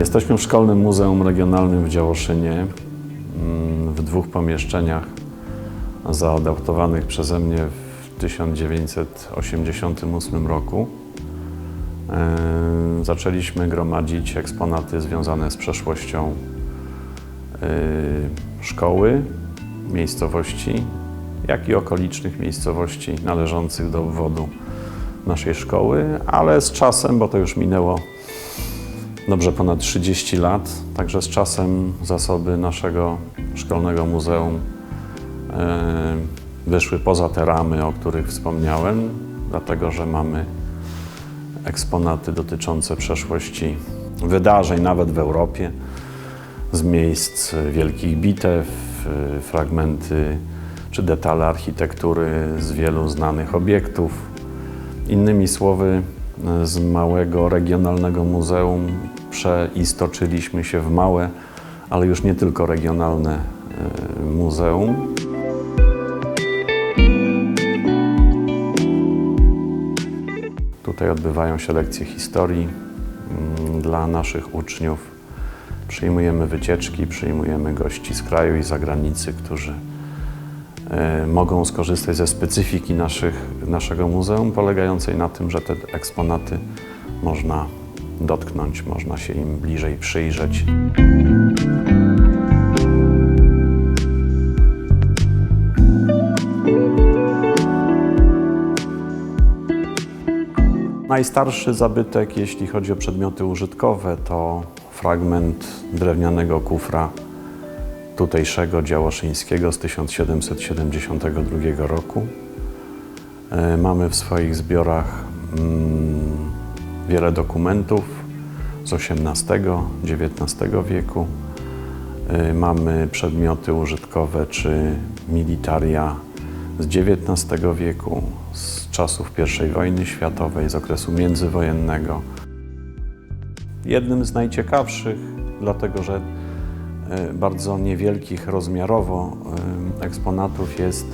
Jesteśmy w Szkolnym Muzeum Regionalnym w Działoszynie, mm, w dwóch pomieszczeniach zaadaptowanych przeze mnie w 1988 roku. E, Zaczęliśmy gromadzić eksponaty związane z przeszłością e, szkoły, miejscowości, jak i okolicznych miejscowości należących do obwodu naszej szkoły, ale z czasem, bo to już minęło dobrze ponad 30 lat, także z czasem zasoby naszego szkolnego muzeum e, wyszły poza te ramy, o których wspomniałem, dlatego że mamy eksponaty dotyczące przeszłości wydarzeń, nawet w Europie, z miejsc wielkich bitew, y, fragmenty czy detale architektury z wielu znanych obiektów. Innymi słowy, z małego regionalnego muzeum przeistoczyliśmy się w małe, ale już nie tylko regionalne y, muzeum. Tutaj odbywają się lekcje historii mm, dla naszych uczniów. Przyjmujemy wycieczki, przyjmujemy gości z kraju i zagranicy, którzy e, mogą skorzystać ze specyfiki naszych, naszego muzeum, polegającej na tym, że te eksponaty można dotknąć, można się im bliżej przyjrzeć. Najstarszy zabytek, jeśli chodzi o przedmioty użytkowe, to fragment drewnianego kufra tutejszego działoszyńskiego z 1772 roku. E, Mamy w swoich zbiorach mm, wiele dokumentów z XVIII, XIX wieku. E, Mamy przedmioty użytkowe czy militaria z XIX wieku, z czasów I wojny światowej, z okresu międzywojennego. Jednym z najciekawszych, dlatego że bardzo niewielkich rozmiarowo e, eksponatów jest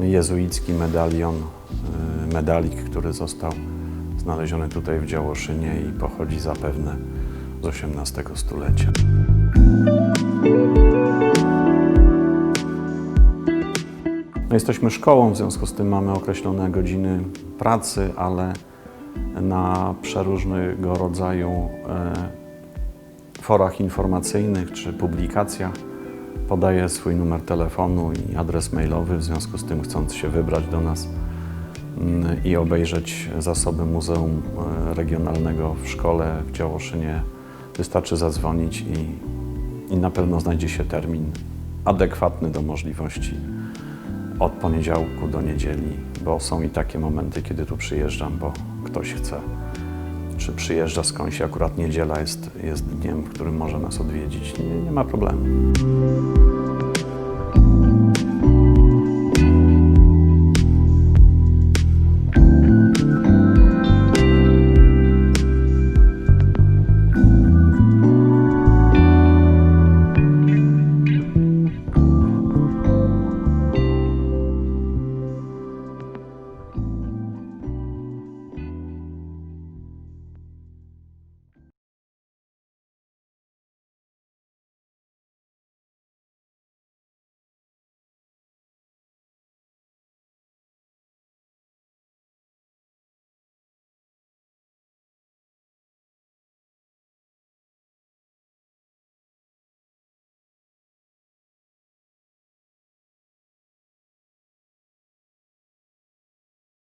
jezuicki medalion, e, medalik, który został znaleziony tutaj w Działoszynie i pochodzi zapewne z XVIII stulecia. No jesteśmy szkołą, w związku z tym mamy określone godziny pracy, ale na przeróżnego rodzaju e, forach informacyjnych czy publikacjach podaję swój numer telefonu i adres mailowy, w związku z tym chcąc się wybrać do nas mm, i obejrzeć zasoby Muzeum e, Regionalnego w szkole w Działoszynie, wystarczy zadzwonić i, i na pewno znajdzie się termin adekwatny do możliwości od poniedziałku do niedzieli, bo są i takie momenty, kiedy tu przyjeżdżam, bo ktoś chce, czy przyjeżdża skądś akurat niedziela jest, jest dniem, w którym może nas odwiedzić. Nie, nie ma problemu.